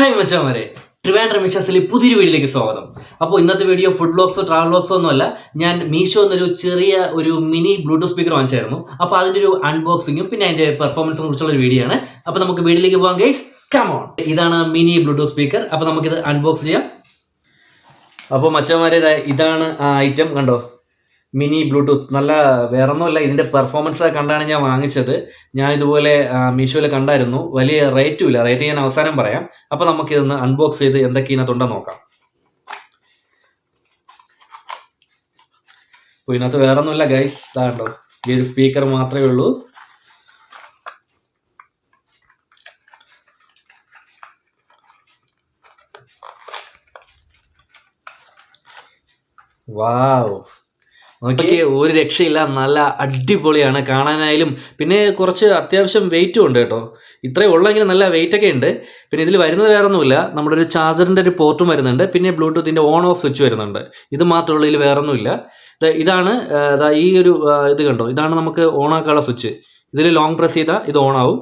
Hi മച്ചാമാരെ. ട്രിവാൻഡ്രം മിഷസിലെ പുതിയൊരു വീഡിയോയിലേക്ക് സ്വാഗതം. അപ്പോൾ ഇന്നത്തെ വീഡിയോ ഫുഡ് ബ്ലോഗ്സോ ട്രാവൽ ബ്ലോഗ്സോ ഒന്നുമല്ല. ഞാൻ മീഷോ എന്നൊരു ചെറിയ ഒരു മിനി ബ്ലൂടൂത്ത് സ്പീക്കർ വാങ്ങിച്ചായിരുന്നു. അപ്പോൾ അതിന്റെ ഒരു അൺബോക്സിങ്ങും പിന്നെ അതിന്റെ പെർഫോമൻസും കുറിച്ചുള്ള ഒരു വീഡിയോ ആണ്. അപ്പോൾ നമുക്ക് വീഡിയോയിലേക്ക് പോകാം ഗൈസ് കമോൺ ഇതാണ് മിനി ബ്ലൂടൂത്ത് സ്പീക്കർ. അപ്പോൾ നമുക്കിത് അൺബോക്സ് ചെയ്യാം. അപ്പോൾ മച്ചന്മാരെ ഇതാണ് ആ ഐറ്റം കണ്ടോ? Mini Bluetooth. നല്ല വേറൊന്നുമല്ല ഇതിന്റെ പെർഫോമൻസ് കണ്ടാണ് ഞാൻ വാങ്ങിച്ചത്. ഞാൻ ഇതുപോലെ മീഷോയിൽ കണ്ടായിരുന്നു. വലിയ റേറ്റും ഇല്ല. റേറ്റ് ഞാൻ അവസാനം പറയാം. അപ്പോൾ നമുക്ക് ഇതൊന്ന് അൺബോക്സ് ചെയ്ത് എന്തൊക്കെ ഇതിനകത്തുണ്ടെന്ന് നോക്കാം. അപ്പോൾ ഇതിനകത്ത് വേറൊന്നുമില്ല ഗൈസ് ഇതാണ്ടോ ഈ ഒരു സ്പീക്കർ മാത്രമേ ഉള്ളൂ. വാവ്. നോക്കി ഒരു രക്ഷയില്ല. നല്ല അടിപൊളിയാണ് കാണാനായാലും. പിന്നെ കുറച്ച് അത്യാവശ്യം വെയിറ്റും ഉണ്ട് കേട്ടോ. ഇത്രയും ഉള്ളെങ്കിൽ നല്ല വെയിറ്റ് ഒക്കെ ഉണ്ട്. പിന്നെ ഇതിൽ വരുന്നത് വേറെ ഒന്നുമില്ല. നമ്മുടെ ഒരു ചാർജറിന്റെ ഒരു പോർട്ടും വരുന്നുണ്ട്. പിന്നെ ബ്ലൂടൂത്തിന്റെ ഓൺ ഓഫ് സ്വിച്ച് വരുന്നുണ്ട്. ഇത് മാത്രമുള്ള ഇതിൽ വേറെ ഒന്നുമില്ല. ഇതാണ് ഈ ഒരു ഇത് കണ്ടോ? ഇതാണ് നമുക്ക് ഓൺ ആക്കാനുള്ള സ്വിച്ച് ഇതിൽ ലോങ് പ്രസ് ചെയ്താൽ ഇത് ഓൺ ആവും.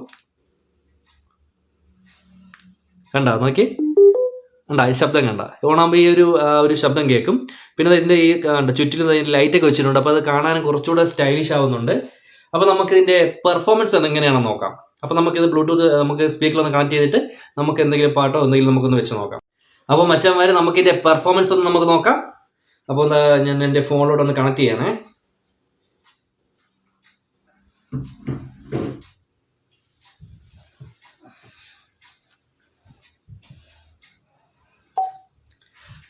കണ്ടോ? നോക്കി കണ്ട ഈ ശബ്ദം കണ്ട. ഓണാകുമ്പോൾ ഈ ഒരു ഒരു ശബ്ദം കേൾക്കും. പിന്നെ ഇതിന്റെ ഈ കണ്ട ചുറ്റിലും ലൈറ്റ് ഒക്കെ വെച്ചിട്ടുണ്ട്. അപ്പോൾ അത് കാണാൻ കുറച്ചുകൂടെ സ്റ്റൈലിഷ് ആവുന്നുണ്ട്. അപ്പോൾ നമുക്ക് ഇതിന്റെ പെർഫോമൻസ് എങ്ങനെയാണെന്ന് നോക്കാം. അപ്പോൾ നമുക്കിത് ബ്ലൂടൂത്ത് നമുക്ക് സ്പീക്കറിൽ ഒന്ന് കണക്ട് ചെയ്തിട്ട് നമുക്ക് എന്തെങ്കിലും പാട്ടോ എന്തെങ്കിലും നമുക്കൊന്ന് വെച്ച് നോക്കാം. അപ്പോൾ മച്ചന്മാർ നമുക്കിതിന്റെ പെർഫോമൻസ് ഒന്ന് നമുക്ക് നോക്കാം. അപ്പോൾ എന്താ ഞാൻ എന്റെ ഫോണിലോട്ട് ഒന്ന് കണക്ട് ചെയ്യണേ.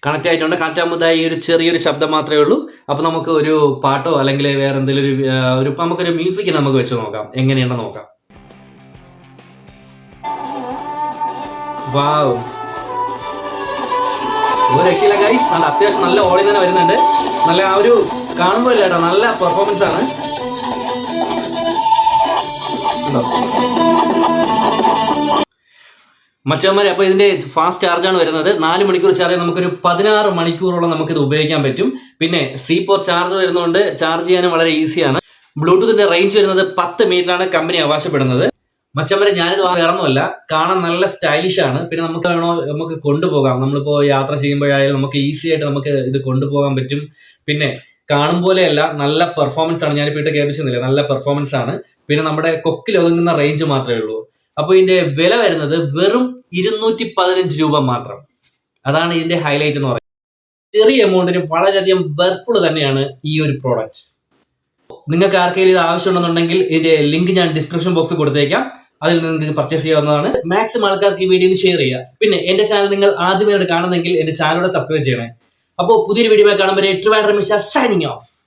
കണക്ട് ആയിട്ടുണ്ട് കണക്റ്റ് ഈ ഒരു ചെറിയൊരു ശബ്ദം മാത്രമേ ഉള്ളൂ. അപ്പോൾ നമുക്ക് ഒരു പാട്ടോ അല്ലെങ്കിൽ വേറെ എന്തെങ്കിലും ഒരു ഒരു നമുക്കൊരു മ്യൂസിക് നമുക്ക് വെച്ച് നോക്കാം. എങ്ങനെയുണ്ടെന്ന് നോക്കാം. വാവ്. രക്ഷയില്ല ഗൈസ് നല്ല അത്യാവശ്യം നല്ല ഓടി തന്നെ വരുന്നുണ്ട്. നല്ല ആ ഒരു കാണുമ്പോൾ ഇല്ല കേട്ടോ. നല്ല പെർഫോമൻസ് ആണ്. ഉണ്ടോ? മച്ചന്മാരെ അപ്പോൾ ഇതിന്റെ ഫാസ്റ്റ് ചാർജാണ് വരുന്നത്. നാല് മണിക്കൂർ ചാർജ് നമുക്കൊരു പതിനാറ് മണിക്കൂറോളം നമുക്കിത് ഉപയോഗിക്കാൻ പറ്റും. പിന്നെ സി പോർ ചാർജ് വരുന്നതുകൊണ്ട് ചാർജ് ചെയ്യാനും വളരെ ഈസിയാണ് ബ്ലൂടൂത്തിന്റെ റേഞ്ച് വരുന്നത് പത്ത് മീറ്ററാണ് കമ്പനി അവകാശപ്പെടുന്നത്. മച്ചന്മാരെ ഞാനിത് വേറൊന്നുമല്ല. കാണാൻ നല്ല സ്റ്റൈലിഷ് ആണ്. പിന്നെ നമുക്ക് വേണോ നമുക്ക് കൊണ്ടുപോകാം. നമ്മളിപ്പോൾ യാത്ര ചെയ്യുമ്പോഴായാലും നമുക്ക് ഈസി ആയിട്ട് നമുക്ക് ഇത് കൊണ്ടുപോകാൻ പറ്റും. പിന്നെ കാണും പോലെയല്ല നല്ല പെർഫോമൻസ് ആണ്. ഞാനിപ്പോൾ ഇട്ട് കേൾപ്പിച്ചിരുന്നില്ല നല്ല പെർഫോമൻസ് ആണ്. പിന്നെ നമ്മുടെ കൊക്കിൽ ഒതുങ്ങുന്ന റേഞ്ച് മാത്രമേ ഉള്ളൂ. അപ്പോൾ ഇതിന്റെ വില വരുന്നത് വെറും ഇരുന്നൂറ്റി പതിനഞ്ച് രൂപ മാത്രം. അതാണ് ഇതിന്റെ ഹൈലൈറ്റ് എന്ന് പറയുന്നത്. ചെറിയ എമൗണ്ടിന് വളരെയധികം വെർഫുൾ തന്നെയാണ് ഈ ഒരു പ്രോഡക്റ്റ് നിങ്ങൾക്ക് ആർക്കെങ്കിലും ഇത് ആവശ്യമുണ്ടെന്നുണ്ടെങ്കിൽ ഇതിന്റെ ലിങ്ക് ഞാൻ ഡിസ്ക്രിപ്ഷൻ ബോക്സിൽ കൊടുത്തേക്കാം. അതിൽ നിങ്ങൾക്ക് പർച്ചേസ് ചെയ്യാവുന്നതാണ്. മാക്സിമം ആൾക്കാർക്ക് ഈ വീഡിയോ ഷെയർ ചെയ്യുക. പിന്നെ എന്റെ ചാനൽ നിങ്ങൾ ആദ്യമായിട്ട് കാണുന്നെങ്കിൽ എന്റെ ചാനലോടെ സബ്സ്ക്രൈബ് ചെയ്യണേ. അപ്പോൾ പുതിയൊരു വീഡിയോ കാണുമ്പോൾ സൈനിങ് ഓഫ്